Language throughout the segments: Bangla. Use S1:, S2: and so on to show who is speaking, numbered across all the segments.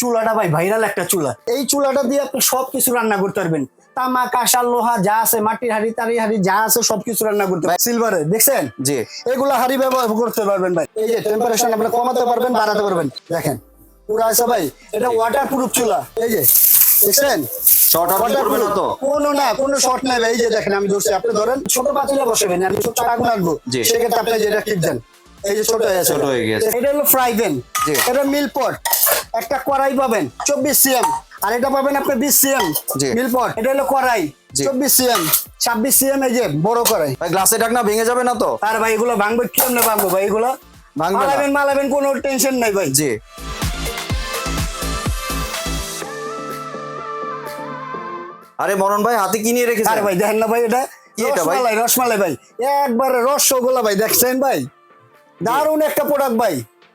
S1: চুলাটা ভাই ভাইরাল একটা চুলা। এই চুলাটা দিয়ে আপনি সবকিছু রান্না করতে পারবেন। তামা কাঁসার লোহা যা আছে মাটির হাড়ি তারি হাড়ি যা আছে সবকিছু রান্না করতে পারবেন। সিলভারে দেখছেন?
S2: জি।
S1: এগুলা হাড়ি ব্যবহার করতে পারবেন ভাই। এই যে টেম্পারেচার আপনি কমাতে পারবেন বাড়াতে পারবেন। দেখেন পুরো আছে ভাই। এটা ওয়াটার প্রুফ চুলা। এই যে দেখছেন?
S2: শর্ট আপনি করবে না তো?
S1: কোনো না কোনো শর্ট নাই ভাই। এই যে দেখেন আমি ধরছি। আপনি ধরেন ছোট পাতিলে বসাবেন। আমি ছোট আগুন আনব। সেক্ষেত্রে আপনি যেটা টিপ দেন। এই যে হয়ে
S2: ছোট হয়ে গেছে।
S1: এটা হলো ফ্রাই প্যান এটা মিল পট একটা কড়াই পাবেন চব্বিশ সিএম। আর এটা পাবেন আপনি বিশ সিএম।
S2: জি।
S1: মিল এটা হলো কড়াই। চব্বিশ সিএম। ছাব্বিশ সিএম এই যে বড় কড়াই।
S2: ভাই গ্লাসে ঢাকনা ভেঙে যাবে না তো?
S1: আর ভাই এগুলো ভাঙবে কেমনে ভাঙবো ভাই এগুলো?
S2: না।
S1: মালাবেন মালাবেন কোনো টেনশন নাই ভাই।
S2: জি। আরে মরণ ভাই হাতে কি নিয়ে রেখেছেন?
S1: আরে ভাই দেখেন না ভাই এটা? রসমালাই রসমালাই ভাই। একবারে রসগোল্লা ভাই দেখছেন ভাই? দারুণ একটা প্রোডাক্ট ভাই।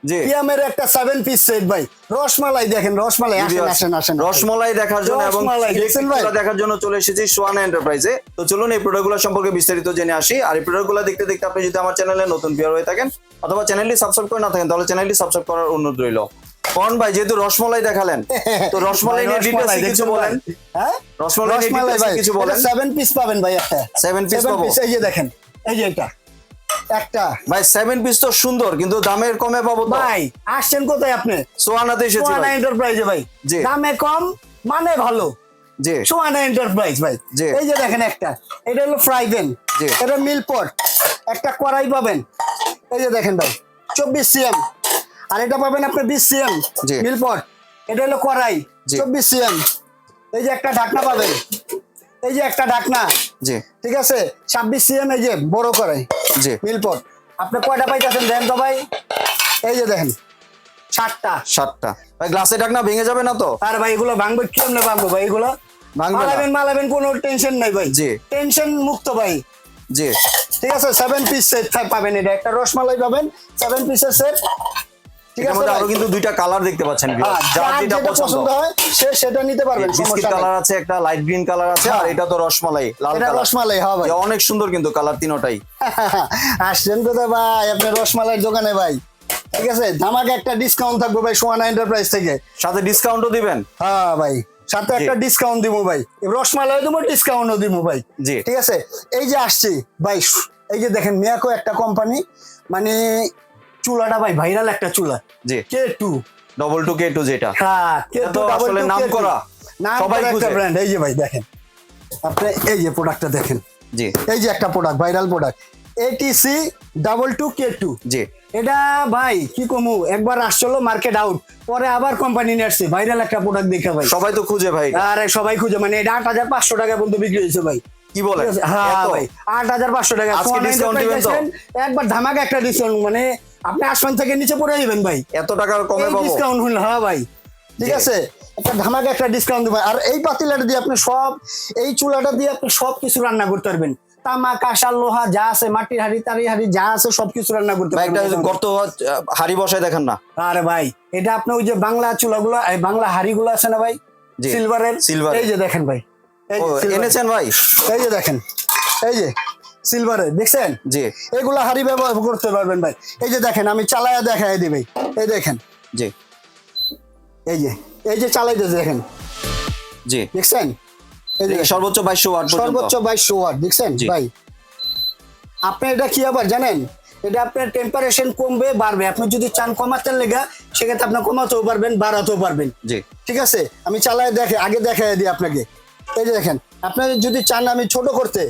S1: পিয়ামের একটা সেভেন পিস সেট ভাই। রসমালাই দেখেন রসমালাই আসেন আসেন আসেন।
S2: রসমলাই দেখার জন্য এবং দেখার জন্য চলে এসেছি সোয়ানা এন্টারপ্রাইজে তো চলুন এই প্রোডাক্টগুলো সম্পর্কে বিস্তারিত জেনে আসি। আর এই প্রোডাক্টগুলো দেখতে দেখতে আপনি যদি আমার চ্যানেলে নতুন ভিউয়ার হয়ে থাকেন অথবা চ্যানেলটি সাবস্ক্রাইব করে না থাকেন তাহলে চ্যানেলটি সাবস্ক্রাইব করার অনুরোধ রইল। কন ভাই যেহেতু রসমালাই দেখালেন তো রসমালাই নিয়ে ডিটেইলস কিছু বলেন।
S1: হ্যাঁ?
S2: রসমালাই নিয়ে কিছু বলেন।
S1: সেভেন পিস পাবেন ভাই একটা।
S2: সেভেন পিস পাবো।
S1: এই যে দেখেন এই যে এটা। একটা।
S2: ভাই সেভেন পিস তো সুন্দর কিন্তু দামের কমে পাবো
S1: ভাই আসছেন কোথায় আপনি?
S2: সোয়ানাতে এসেছি
S1: সোয়ানা এন্টারপ্রাইজে ভাই। দামে কম মানে ভালো।
S2: জি।
S1: সোয়ানা এন্টারপ্রাইজ ভাই। এই যে দেখেন একটা এটা হলো ফ্রাই প্যান
S2: জি।
S1: এটা মিল পট একটা কড়াই পাবেন। এই যে দেখেন ভাই চব্বিশ সিএম আর এটা পাবেন আপনি বিশ সিএম
S2: জি।
S1: মিল পট এটা হলো কড়াই। চব্বিশ সিএম এই যে একটা ঢাকনা পাবেন। এই যে একটা ঢাকনা।
S2: জি।
S1: ঠিক আছে? ছাব্বিশ সিএম এই যে বড় কড়াই।
S2: জি।
S1: মিল পট আপনি কয়টা পাইতেছেন দেন তো ভাই? এই যে দেখেন সাতটা।
S2: সাতটা। ভাই গ্লাসে ঢাকনা ভেঙে যাবে না তো?
S1: আর ভাই এগুলো ভাঙবে কেমনে ভাঙবো ভাই? এগুলো। মালাবেন মালাবেন কোনো টেনশন নাই ভাই।
S2: জি।
S1: টেনশন মুক্ত ভাই।
S2: জি।
S1: ঠিক আছে? সেভেন পিস সেট পাবেন এটা। একটা রসমালাই পাবেন সেভেন পিসের সেট ঠিক আছে
S2: আরও কিন্তু দুইটা কালার দেখতে পাচ্ছেন
S1: হ্যাঁ,
S2: যার যেটা পছন্দ।
S1: হয় সে সেটা নিতে পারবেন
S2: বিস্কিট কালার আছে একটা লাইট গ্রিন কালার আছে আর
S1: হ্যাঁ।
S2: এটা তো রসমালাই লাল
S1: এটা
S2: কালার
S1: রসমালাই হ্যাঁ ভাই।
S2: অনেক সুন্দর কিন্তু কালার তিনোটাই।
S1: আসছেন কোথায় ভাই? আপনার রসমালাইয়ের দোকানে ভাই। ঠিক আছে ধামাকে একটা ডিসকাউন্ট থাকবে ভাই সোয়ানা এন্টারপ্রাইজ থেকে।
S2: সাথে ডিসকাউন্টও দিবেন?
S1: হ্যাঁ ভাই সাথে একটা ডিসকাউন্ট দিব ভাই। রসমালাই দেবো ডিসকাউন্টও দিব ভাই।
S2: জি।
S1: ঠিক আছে এই যে আসছি ভাই এই যে দেখেন মিয়াকো একটা কোম্পানি মানে চুলাটা ভাই ভাইরাল একটা চুলা।
S2: জি।
S1: K two?
S2: Double two K two যেটা।
S1: হ্যাঁ কে
S2: তো
S1: টু
S2: আসলে নাম করা। সবাই
S1: একটা ব্র্যান্ড এই যে ভাই দেখেন। আপনি এই যে প্রোডাক্টটা দেখেন।
S2: জি।
S1: এই যে একটা product viral product ATC double two K two?
S2: জি।
S1: এটা ভাই কি কমু? একবার আসছিল মার্কেট আউট পরে আবার কোম্পানি নিয়ে আসছে ভাইরাল একটা প্রোডাক্ট দেখে ভাই।
S2: সবাই তো খুঁজে ভাই।
S1: আরে সবাই খুঁজে। মানে এটা আট হাজার পাঁচশো টাকা পর্যন্ত বিক্রি হয়েছে ভাই।
S2: কি বলে
S1: হ্যাঁ ভাই আট হাজার পাঁচশো টাকা। একবার ধামাকা একটা ডিসকাউন্ট মানে আপনি আসমান থেকে নিচে পড়ে যাবেন ভাই।
S2: এত টাকার কমে পাবো।
S1: ডিসকাউন্ট হল হ্যাঁ ভাই। ঠিক আছে? একটা ধামাকা একটা ডিসকাউন্ট দেবেন আর এই পাতিলাটা দিয়ে আপনি সব এই চুলাটা দিয়ে আপনি সব কিছু রান্না করতে পারবেন। তামা কাঁসার লোহা যা আছে মাটির হাড়ি তারি হাড়ি যা আছে সবকিছু রান্না করতে পারবেন
S2: গর্ত হাড়ি বসায় দেখেন না।
S1: আরে ভাই এটা আপনি ওই যে বাংলা চুলাগুলো এই বাংলা হাড়িগুলো আছে না ভাই? সিলভারের
S2: এর।
S1: এই যে দেখেন ভাই।
S2: এনেছেন ভাই?
S1: এই যে দেখেন। এই যে। সিলভারের দেখছেন?
S2: জি।
S1: এগুলা হাড়ি ব্যবহার করতে পারবেন ভাই। এই যে দেখেন আমি চালায়া দেখাই দিই ভাই। এই দেখেন।
S2: জি।
S1: এই যে এই যে চালাইতে দেখেন।
S2: জি।
S1: দেখছেন? এই যে
S2: সর্বোচ্চ বাইশশো ওয়াট
S1: সর্বোচ্চ বাইশশো ওয়াট দেখছেন? ভাই আপনি এটা কি আবার জানেন? এটা আপনার টেম্পারেচার কমবে বাড়বে। আপনি যদি চান কমাতে লেগা সেক্ষেত্রে আপনি কমাতেও পারবেন বাড়াতেও পারবেন।
S2: জি।
S1: ঠিক আছে? আমি চালায় দেখে আগে দেখাই দিই আপনাকে। এই যে দেখেন আপনার যদি চান আমি ছোট করতে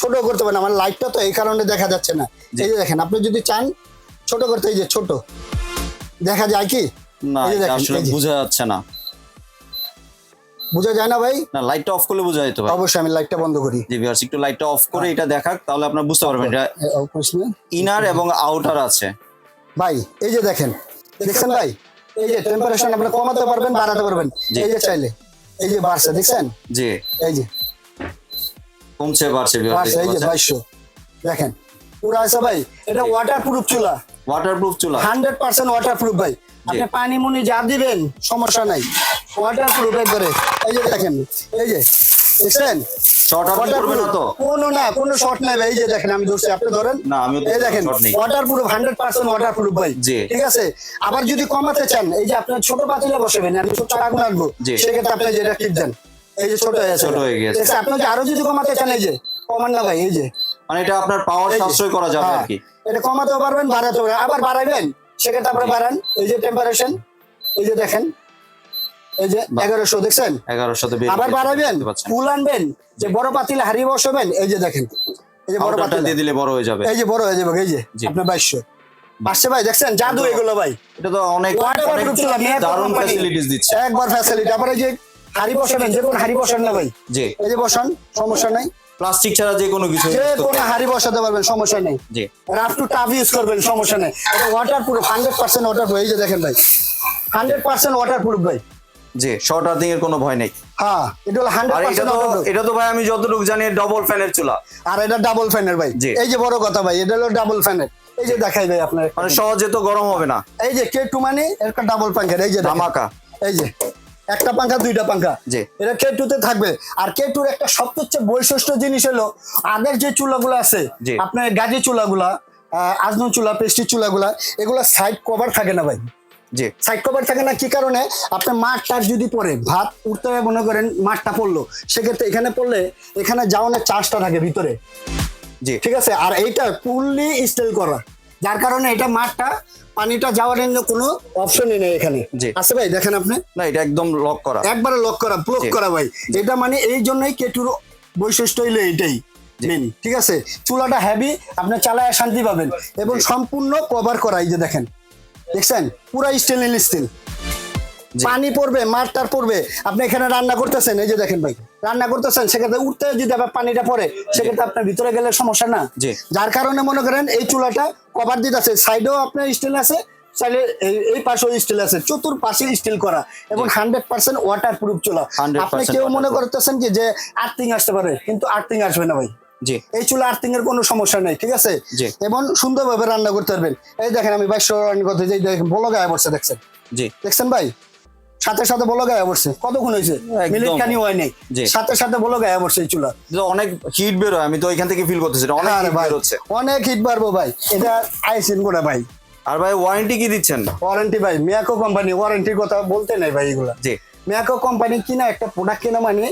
S1: ছোট করতে পারেন আমার লাইটটা তো এই কারণে দেখা যাচ্ছে না। এই যে দেখেন আপনি যদি চান ছোট করতে এই যে ছোট দেখা যায় কি?
S2: না
S1: এই যে দেখেন,
S2: আসলে বোঝা যাচ্ছে না।
S1: বোঝা যায় না ভাই?
S2: না লাইটটা অফ করলে বোঝা যেত ভাই
S1: অবশ্যই আমি লাইটটা বন্ধ করি।
S2: জি ভিউয়ার্স একটু লাইটটা অফ করে এটা দেখাক তাহলে আপনারা বুঝতে পারবেন এটা? ইনার এবং আউটার আছে।
S1: ভাই এই যে দেখেন দেখছেন ভাই? এই যে টেম্পারেচার আপনি কমাতে পারবেন বাড়াতে পারবেন। এই যে চাইলে এই যে বাড়ছে দেখছেন?
S2: জি।
S1: এই যে।
S2: কমছে বাড়ছে
S1: বাড়ছে এই যে বাইশশো। দেখেন পুরো আছে ভাই এটা ওয়াটার প্রুফ চুলা।
S2: ওয়াটারপ্রুফ চুলা।
S1: হান্ড্রেড পার্সেন্ট ওয়াটার প্রুফ ভাই আপনি পানি মুনি যা দিবেন সমস্যা নাই। ওয়াটার প্রুফ একবারে এই যে দেখেন এই যে দেখছেন?
S2: শর্ট আপনি করবেন না তো?
S1: কোনো না কোনো শর্ট নাই ভাই। এই যে দেখেন আমি ধরছি আপনি ধরেন?
S2: না, আমিও
S1: এই দেখেন ওয়াটার প্রুফ ওয়াটার প্রুফ ভাই। ঠিক আছে? আবার যদি কমাতে চান এই যে আপনার ছোট পাতিলে বসাবেন আমি ছোট আগুন রাখব সেক্ষেত্রে আপনি যেটা টিপ দেন। এই যে ছোট হয়ে
S2: ছোট হয়ে গেছে।
S1: ঠিক আপনি আরও যদি কমাতে চান এই যে কমান না ভাই এই যে।
S2: মানে এটা আপনার পাওয়ার সাশ্রয় করা যাবে আর
S1: হ্যাঁ,
S2: কি।
S1: এটা কমাতেও পারবেন বাড়াতেও পারবেন। আবার বাড়াইবেন সেক্ষেত্রে আপনি বাড়ান। এই যে টেম্পারেশন এই যে দেখেন। এই যে এগারোশো দেখছেন?
S2: এগারোর
S1: আবার বাড়াবেন ফুল আনবেন যে বড় পাতিলে হারিয়ে বসাবেন এই যে দেখেন। এই যে বড় পাতিলে।
S2: দিয়ে দিলে বড় হয়ে যাবে।
S1: এই যে বড় হয়ে যাবে এই যে আপনার বাইশশো। পাঁচশো ভাই দেখছেন? জাদু এগুলো ভাই।
S2: এটা তো অনেক দারুণ ফ্যাসিলিটিস দিচ্ছে।
S1: একবার ফ্যাসিলিটি তারপরে এই যে হাড়ি বসাবেন যে কোনো হাড়ি বসান না ভাই।
S2: জি।
S1: এই যে বসান সমস্যা নাই।
S2: প্লাস্টিক ছাড়া যে কোনো কিছু
S1: যে কোনো হাড়ি বসাতে পারবেন সমস্যা নেই।
S2: জি।
S1: রাফ টু টাফ ইউজ করবেন সমস্যা নেই। এটা water proof hundred percent water proof এই যে দেখেন ভাই হান্ড্রেড পার্সেন্ট ওয়াটার প্রুফ ভাই।
S2: জি শর্ট আর্থিং এর কোনো ভয় নেই।
S1: হ্যাঁ এটা হলো হান্ড্রেড
S2: এটা
S1: পার্সেন্ট
S2: তো এটা তো ভাই আমি যতটুকু জানি ডবল ফ্যানের চুলা।
S1: আর এটা ডাবল ফ্যানের ভাই। এই যে বড় কথা ভাই এটা হলো ডাবল ফ্যানের এই যে দেখাই ভাই আপনার
S2: মানে সহজে তো গরম হবে না।
S1: এই যে কে টু মানে একটা ডাবল পাঙ্খার এই যে
S2: ধামাকা।
S1: এই যে। একটা পাঙ্খা দুইটা পাঙ্খা
S2: জি।
S1: এটা কে টুতে থাকবে। আর কে টুর একটা সবচেয়ে বৈশিষ্ট্য জিনিস হলো আগের যে চুলাগুলো আছে। আপনার গাজি চুলাগুলা আহ, আজমন চুলা পেস্টি চুলাগুলা এগুলো সাইড কভার থাকে না ভাই?
S2: জি।
S1: সাইড কভার থাকে না কি কারণে? আপনার মাঠটার যদি পড়ে ভাত উঠতে হবে মনে করেন মাঠটা পড়ল সেক্ষেত্রে এখানে পড়লে এখানে যাওয়ানোর চার্জটা থাকে ভিতরে।
S2: জি।
S1: ঠিক আছে? আর এইটা ফুললি স্টিল করা। যার কারণে এটা মাঠটা পানিটা যাওয়ার জন্য কোনো অপশনই নেই এখানে। আছে ভাই দেখেন আপনি?
S2: না এটা একদম লক করা।
S1: একবারে লক করা ব্লক করা ভাই। এটা মানে এই জন্যই কেটুর বৈশিষ্ট্য হইল এইটাই মেন ঠিক আছে? চুলাটা হেভি আপনি চালায় শান্তি পাবেন। এবং সম্পূর্ণ কভার করা এই যে দেখেন। দেখছেন? পুরা স্টেনলেস স্টিল। পানি পড়বে মাঠটার পড়বে। আপনি এখানে রান্না করতেছেন এই যে দেখেন ভাই। রান্না করতেছেন সেক্ষেত্রে উঠতে যদি আবার পানিটা পড়ে সেক্ষেত্রে আপনার ভিতরে গেলে সমস্যা না। যার কারণে মনে করেন এই চুলাটা কভার দিতেছে। সাইডেও আপনার স্টিল আছে এই পাশেও স্টিল আছে। চতুর পাশে স্টিল করা এবং হান্ড্রেড পার্সেন্ট ওয়াটার প্রুফ চুলা। আপনি কেউ মনে করতেছেন কি যে আর্থিং আসতে পারে কিন্তু আর্থিং আসবে না ভাই।
S2: জি।
S1: এই চুলা আর্থিং এর কোনো সমস্যা নেই ঠিক আছে?
S2: জি।
S1: এবং সুন্দরভাবে রান্না করতে পারবেন। এই দেখেন আমি বাইশ রান্না করতে যাই দেখেন বলো গায়ে পড়ছে দেখছেন?
S2: জি।
S1: দেখছেন ভাই? সাথে সাথে বলো গায়ে পড়ছে কতক্ষণ হয়েছে। মিনিট খানি হয় নাই। সাথে সাথে বলো গায়ে পড়ছে চুলা।
S2: অনেক হিট বের হয় আমি তো এখান থেকে ফিল করতেছি অনেক হিট
S1: ভাই
S2: বের হচ্ছে
S1: অনেক হিট বাড়বো ভাই। এটা আইসিন করে ভাই?
S2: আর ভাই ওয়ারেন্টি কি দিচ্ছেন?
S1: ওয়ারেন্টি ভাই মিয়াকো কোম্পানি ওয়ারেন্টির কথা বলতে নাই ভাই এগুলা।
S2: জি।
S1: মিয়াকো কোম্পানি কিনা একটা প্রোডাক্ট কিনা মানে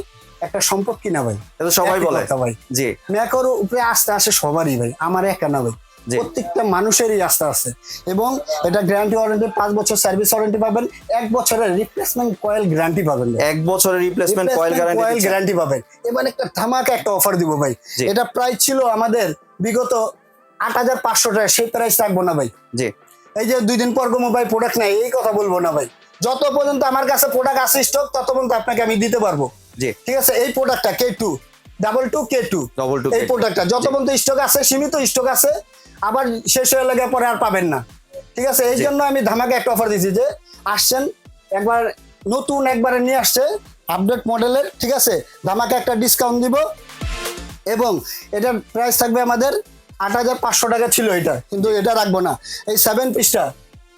S1: একটা সম্পদ কিনা ভাই।
S2: এটা সবাই বলে।
S1: ভাই।
S2: জি।
S1: মিয়াকোর উপরে আস্থা আসে সবারই ভাই আমার একা না ভাই। প্রত্যেকটা মানুষেরই আস্থা আছে। এবং এটা গ্যারান্টি ওয়ারেন্টি পাঁচ বছর সার্ভিস ওয়ারেন্টি পাবেন এক বছরের রিপ্লেসমেন্ট কয়েল গ্যারান্টি পাবেন।
S2: এক বছরের রিপ্লেসমেন্ট কয়েল গ্যারান্টি
S1: গ্যারান্টি পাবেন। এবার একটা ধামাকা একটা অফার দিব ভাই। এটা প্রাইস ছিল আমাদের বিগত আট হাজার পাঁচশো টাকা সেই প্রাইস থাকব না ভাই।
S2: জি।
S1: এই যে দুই দিন পর কোনো ভাই প্রোডাক্ট নাই এই কথা বলব না ভাই। যত পর্যন্ত আমার কাছে প্রোডাক্ট আছে স্টক তত পর্যন্ত আপনাকে আমি দিতে পারব।
S2: জি।
S1: ঠিক আছে? এই প্রোডাক্টটা K two double two K two
S2: double two
S1: এই প্রোডাক্টটা যত পর্যন্ত স্টক আছে সীমিত স্টক আছে আবার শেষ হয়ে লাগে পরে আর পাবেন না। ঠিক আছে? এই জন্য আমি ধামাকে একটা অফার দিয়েছি যে আসছেন একবার নতুন একবারে নিয়ে আসছে আপডেট মডেলের ঠিক আছে? ধামাকে একটা ডিসকাউন্ট দিব এবং এটার প্রাইস থাকবে আমাদের আট হাজার পাঁচশো টাকা ছিল এটা কিন্তু এটা রাখব না। এই সেভেন পিসটা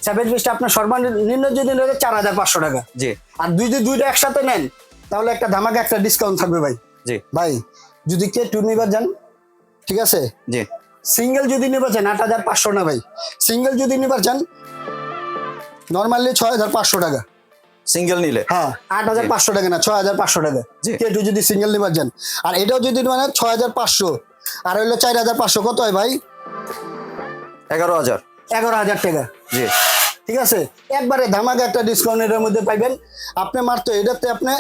S1: সেভেন পিসটা আপনার সর্বনিম্ন যদি চার হাজার পাঁচশো টাকা।
S2: জি।
S1: আর দুই যদি দুইটা একসাথে নেন তাহলে একটা ধামাকে একটা ডিসকাউন্ট থাকবে ভাই।
S2: জি।
S1: ভাই যদি কে টু নিবার যান ঠিক আছে?
S2: জি।
S1: সিঙ্গেল যদি নিবার চান আট হাজার পাঁচশো না ভাই। সিঙ্গেল যদি নিবার চান নর্মালি ছয় হাজার পাঁচশো টাকা।
S2: সিঙ্গেল নিলে?
S1: হ্যাঁ আট হাজার পাঁচশো টাকা না ছয় হাজার পাঁচশো টাকা। কে টু যদি সিঙ্গেল নিবার যান আর এটাও যদি মানে ছয় হাজার পাঁচশো আর হইল চার হাজার পাঁচশো কত হয় ভাই?
S2: এগারো হাজার।
S1: এগারো হাজার টাকা।
S2: জি।
S1: ঠিক আছে? একবারে ধামাকা একটা ডিসকাউন্ট এটার মধ্যে পাইবেন। আপনি মারতো এটাতে আপনি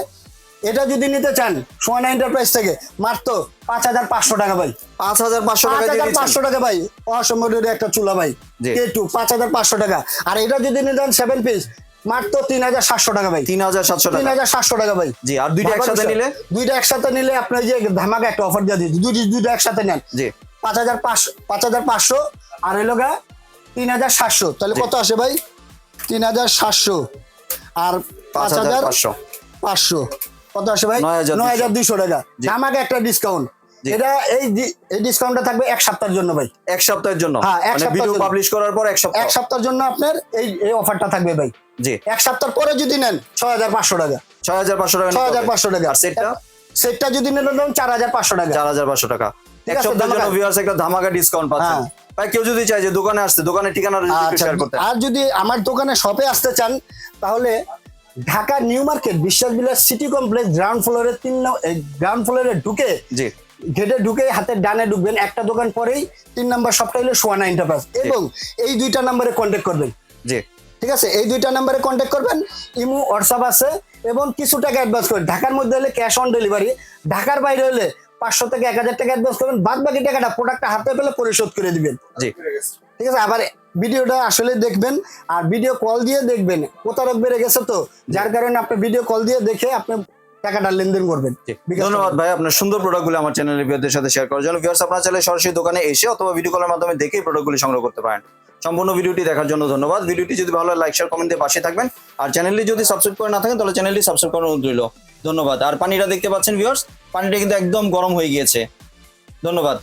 S1: এটা যদি নিতে চান সোয়ান এন্টারপ্রাইজ থেকে মাত্র পাঁচ হাজার পাঁচশো টাকা ভাই।
S2: পাঁচ হাজার পাঁচশো
S1: পাঁচ
S2: টাকা
S1: পাঁচশো টাকা ভাই অসম্ভবের একটা চুলা ভাই। কে টু পাঁচ হাজার পাঁচশো টাকা। আর এটা যদি নিতেন সেভেন পিস মাত্র তিন হাজার সাতশো টাকা ভাই।
S2: তিন হাজার সাতশো
S1: তিন হাজার সাতশো টাকা ভাই।
S2: জি আর দুইটা একসাথে নিলে?
S1: দুইটা একসাথে নিলে আপনার যে ধামাকা একটা অফার দিয়ে দিচ্ছি দুইটা দুইটা একসাথে নেন।
S2: জি।
S1: পাঁচ হাজার পাঁচশো পাঁচ হাজার পাঁচশো আর এলো গা তিন হাজার সাতশো। তাহলে কত আসে ভাই? তিন হাজার সাতশো। আর
S2: পাঁচ হাজার পাঁচশো।
S1: পাঁচশো। কত আসে ভাই? নয় হাজার দুইশো। টাকা। আমাকে একটা ডিসকাউন্ট এটা এই এই ডিসকাউন্টটা থাকবে এক সপ্তাহের জন্য ভাই।
S2: এক সপ্তাহের জন্য?
S1: হ্যাঁ, এক
S2: মানে ভিডিও পাবলিশ করার পর এক সপ্তাহ।
S1: এক সপ্তাহের জন্য আপনার এই এই অফারটা থাকবে ভাই।
S2: জি।
S1: এক সপ্তাহ পরে যদি নেন ছয় হাজার পাঁচশো টাকা।
S2: ছয় হাজার পাঁচশো টাকা
S1: ছয় হাজার পাঁচশো টাকা।
S2: সেটটা
S1: সেটটা যদি নেন চার হাজার পাঁচশো টাকা।
S2: চার হাজার পাঁচশো টাকা। এক সপ্তাহের জন্য ভিউয়ার্স একটা ধামাকা ডিসকাউন্ট পাচ্ছেন
S1: হ্যাঁ।
S2: ভাই কেউ যদি চায় যে দোকানে আসতে দোকানের ঠিকানা
S1: আচ্ছা
S2: শেয়ার করতে।
S1: আর যদি আমার দোকানে শপে আসতে চান তাহলে ঢাকা নিউ মার্কেট বিশ্বাস বিলাস সিটি কমপ্লেক্স গ্রাউন্ড ফ্লোরে তিন গ্রাউন্ড ফ্লোরে ঢুকে
S2: জি।
S1: গেটে ঢুকে হাতের ডানে ঢুকবেন। একটা দোকান পরেই তিন নাম্বার সবটা হলো সোয়ানা এন্টারপ্রাইজ। এবং এই দুইটা নাম্বারে কন্ট্যাক্ট করবেন।
S2: জি।
S1: ঠিক আছে? এই দুইটা নাম্বারে কন্ট্যাক্ট করবেন। ইমো হোয়াটসঅ্যাপ আছে এবং কিছু টাকা অ্যাডভান্স করবেন। ঢাকার মধ্যে হলে ক্যাশ অন ডেলিভারি ঢাকার বাইরে হলে পাঁচশো থেকে এক হাজার টাকা অ্যাডভান্স করবেন। বাদ বাকি টাকাটা প্রোডাক্টটা হাতে পেলে পরিশোধ করে দিবেন।
S2: জি।
S1: ঠিক আছে? আবার ভিডিওটা আসলে দেখবেন আর ভিডিও কল দিয়ে দেখবেন। প্রতারক বেড়ে গেছে তো যার কারণে আপনি ভিডিও কল দিয়ে দেখে আপনি টাকাটা লেনদেন করবেন।
S2: ধন্যবাদ ভাই আপনার সুন্দর প্রোডাক্টগুলো আমার চ্যানেলের ভিউয়ারদের সাথে শেয়ার করার জন্য। ভিউয়ার্স আপনারা চাইলে সরাসরি দোকানে এসে অথবা ভিডিও কলের মাধ্যমে দেখেই প্রোডাক্টগুলি সংগ্রহ করতে পারেন। সম্পূর্ণ ভিডিওটি দেখার জন্য ধন্যবাদ। ভিডিওটি যদি ভালো লাইক শেয়ার কমেন্ট দিয়ে পাশে থাকবেন। আর চ্যানেলটি যদি সাবস্ক্রাইব করে না থাকেন তাহলে চ্যানেলটি সাবস্ক্রাইব করার অনুরোধ রইল। ধন্যবাদ। আর পানিটা দেখতে পাচ্ছেন ভিউয়ার্স পানিটা কিন্তু একদম গরম হয়ে গিয়েছে। ধন্যবাদ।